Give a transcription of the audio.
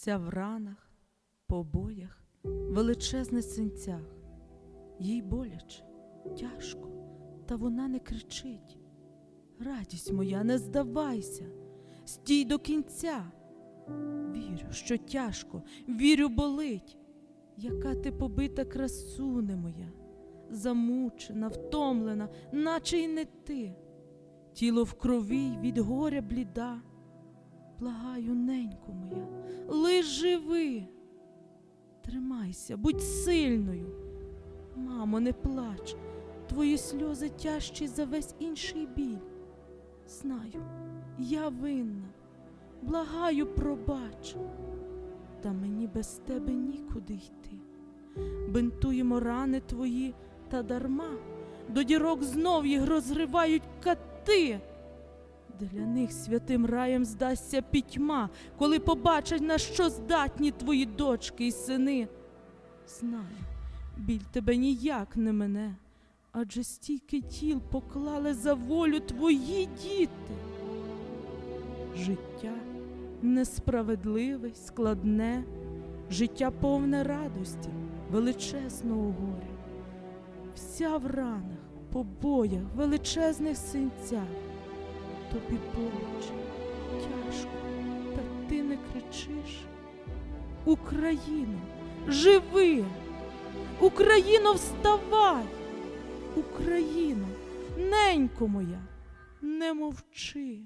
Вся в ранах, побоях, величезних синцях. Їй боляче, тяжко, та вона не кричить. Радість моя, не здавайся, стій до кінця. Вірю, що тяжко, вірю, болить. Яка ти побита красуне моя, замучена, втомлена, наче й не ти. Тіло в крові від горя бліда. Благаю, ненько моя, лиш живи. Тримайся, будь сильною. Мамо, не плач, твої сльози тяжчі за весь інший біль. Знаю, я винна, благаю, пробач. Та мені без тебе нікуди йти. Бинтуємо рани твої та дарма, до дірок знов їх розривають кати. Для них святим раєм здасться пітьма, коли побачать, на що здатні твої дочки і сини. Знаю, біль тебе ніяк не мене, адже стільки тіл поклали за волю твої діти. Життя несправедливе, складне, життя повне радості, величезного горя. Вся в ранах, побоях, величезних синцях. Тобі боляче, тяжко, та ти не кричиш. Україно, живи! Україно, вставай! Україно, ненько моя, не мовчи.